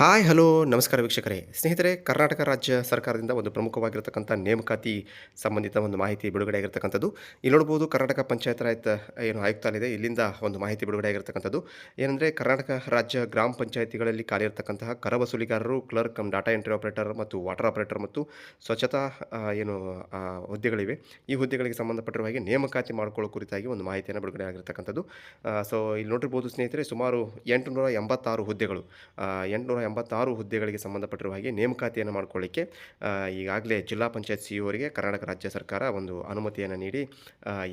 Hi, hello, ನಮಸ್ಕಾರ ವೀಕ್ಷಕರೇ. ಸ್ನೇಹಿತರೆ, ಕರ್ನಾಟಕ ರಾಜ್ಯ ಸರ್ಕಾರದಿಂದ ಒಂದು ಪ್ರಮುಖವಾಗಿರತಕ್ಕಂಥ ನೇಮಕಾತಿ ಸಂಬಂಧಿತ ಒಂದು ಮಾಹಿತಿ ಬಿಡುಗಡೆ ಆಗಿರ್ತಕ್ಕಂಥದ್ದು. ಇಲ್ಲಿ ನೋಡ್ಬೋದು, ಕರ್ನಾಟಕ ಪಂಚಾಯತ್ ರಾಯತ್ ಏನು ಆಯುಕ್ತಾಲಯ ಇದೆ ಇಲ್ಲಿಂದ ಒಂದು ಮಾಹಿತಿ ಬಿಡುಗಡೆ ಆಗಿರ್ತಕ್ಕಂಥದ್ದು. ಏನಂದರೆ, ಕರ್ನಾಟಕ ರಾಜ್ಯ ಗ್ರಾಮ ಪಂಚಾಯತಿಗಳಲ್ಲಿ ಖಾಲಿ ಇರತಕ್ಕಂತಹ ಕರ ವಸೂಲಿಗಾರರು, ಕ್ಲರ್ಕ್ ಡಾಟಾ ಎಂಟ್ರಿ ಆಪರೇಟರ್ ಮತ್ತು ವಾಟರ್ ಆಪರೇಟರ್ ಮತ್ತು ಸ್ವಚ್ಛತಾ ಏನು ಹುದ್ದೆಗಳಿವೆ. ಈ ಹುದ್ದೆಗಳಿಗೆ ಸಂಬಂಧಪಟ್ಟಿರುವ ಹಾಗೆ ನೇಮಕಾತಿ ಮಾಡಿಕೊಳ್ಳೋ ಕುರಿತಾಗಿ ಒಂದು ಮಾಹಿತಿಯನ್ನು ಬಿಡುಗಡೆ ಆಗಿರ್ತಕ್ಕಂಥದ್ದು. ಸೊ, ಇಲ್ಲಿ ನೋಡಿರ್ಬೋದು ಸ್ನೇಹಿತರೆ, ಸುಮಾರು ಎಂಟುನೂರ ಎಂಬತ್ತಾರು ಹುದ್ದೆಗಳು. ಎಂಟುನೂರ ಎಂಬತ್ತಾರು ಹುದ್ದೆಗಳಿಗೆ ಸಂಬಂಧಪಟ್ಟಿರುವ ಹಾಗೆ ನೇಮಕಾತಿಯನ್ನು ಮಾಡಿಕೊಳ್ಳಿಕ್ಕೆ ಈಗಾಗಲೇ ಜಿಲ್ಲಾ ಪಂಚಾಯತ್ ಸಿ ಅವರಿಗೆ ಕರ್ನಾಟಕ ರಾಜ್ಯ ಸರ್ಕಾರ ಒಂದು ಅನುಮತಿಯನ್ನು ನೀಡಿ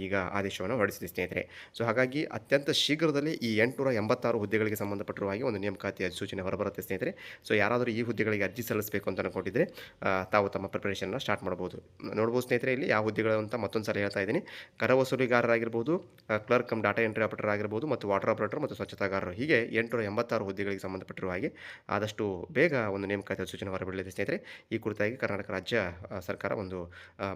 ಈಗ ಆದೇಶವನ್ನು ಹೊರಡಿಸಿದೆ ಸ್ನೇಹಿತರೆ. ಸೊ, ಹಾಗಾಗಿ ಅತ್ಯಂತ ಶೀಘ್ರದಲ್ಲಿ ಈ ಎಂಟುನೂರ ಎಂಬತ್ತಾರು ಹುದ್ದೆಗಳಿಗೆ ಸಂಬಂಧಪಟ್ಟಿರುವ ಹಾಗೆ ಒಂದು ನೇಮಕಾತಿ ಅಧಿಸೂಚನೆ ಹೊರಬರುತ್ತೆ ಸ್ನೇಹಿತರೆ. ಸೊ, ಯಾರಾದರೂ ಈ ಹುದ್ದೆಗಳಿಗೆ ಅರ್ಜಿ ಸಲ್ಲಿಸಬೇಕು ಅಂತ ಅನ್ಕೊಂಡಿದ್ರೆ ತಾವು ತಮ್ಮ ಪ್ರಿಪರೇಷನ್ನ ಸ್ಟಾರ್ಟ್ ಮಾಡ್ಬೋದು. ನೋಡ್ಬೋದು ಸ್ನೇಹಿತರೆ, ಇಲ್ಲಿ ಯಾವ ಹುದ್ದೆಗಳು ಅಂತ ಮತ್ತೊಂದು ಸಲ ಹೇಳ್ತಾ ಇದ್ದೀನಿ. ಕರ ವಸೂಲಿಗಾರರಾಗಿರ್ಬೋದು clerk cum data entry operator ಆಗಿರ್ಬೋದು, ಮತ್ತು ವಾಟರ್ ಆಪರೇಟರ್ ಮತ್ತು ಸ್ವಚ್ಛತಾಗಾರರು. ಹೀಗೆ ಎಂಟುನೂರ ಎಂಬತ್ತಾರು ಹುದ್ದೆಗಳಿಗೆ ಸಂಬಂಧಪಟ್ಟಿರುವ ಹಾಗೆ ಆದಷ್ಟು ಬೇಗ ಒಂದು ನೇಮಕಾತಿ ಸೂಚನೆ ಹೊರಬಿಡಲಿದೆ ಸ್ನೇಹಿತರೆ. ಈ ಕುರಿತಾಗಿ ಕರ್ನಾಟಕ ರಾಜ್ಯ ಸರ್ಕಾರ ಒಂದು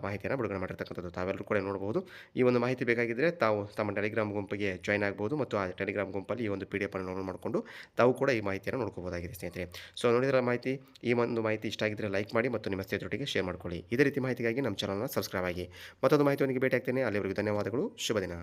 ಮಾಹಿತಿಯನ್ನು ಬಿಡುಗಡೆ ಮಾಡಿರ್ತಕ್ಕಂಥದ್ದು ತಾವೆಲ್ಲರೂ ಕೂಡ ನೋಡಬಹುದು. ಈ ಒಂದು ಮಾಹಿತಿ ಬೇಕಾಗಿದ್ದರೆ ತಾವು ತಮ್ಮ ಟೆಲಿಗ್ರಾಮ್ ಗುಂಪಿಗೆ ಜಾಯ್ನ್ ಆಗ್ಬೋದು ಮತ್ತು ಆ ಟೆಲಿಗ್ರಾಮ್ ಗುಂಪಲ್ಲಿ ಈ ಒಂದು ಪಿ ಡಿ ಎಫ್ ಅನ್ನು ಮಾಡಿಕೊಂಡು ತಾವು ಕೂಡ ಈ ಮಾಹಿತಿಯನ್ನು ನೋಡ್ಕೋಬೋದಾಗಿದೆ ಸ್ನೇಹಿತರೆ. ಸೊ, ನೋಡಿದ್ರ ಮಾಹಿತಿ, ಈ ಒಂದು ಮಾಹಿತಿ ಇಷ್ಟ ಆಗಿದ್ದರೆ ಲೈಕ್ ಮಾಡಿ ಮತ್ತು ನಿಮ್ಮ ಸ್ನೇಹಿತರೊಟ್ಟಿಗೆ ಶೇರ್ ಮಾಡ್ಕೊಳ್ಳಿ. ಇದೇ ರೀತಿ ಮಾಹಿತಿಗಾಗಿ ನಮ್ಮ ಚಾನಲ್ನ ಸಬ್ಸ್ಕ್ರೈಬ್ ಆಗಿ ಮತ್ತೊಂದು ಮಾಹಿತಿಯೊಂದಿಗೆ ಭೇಟಿ ಆಗ್ತೇನೆ ಅಲ್ಲಿವರೆಗೂ ಧನ್ಯವಾದಗಳು. ಶುಭ ದಿನ.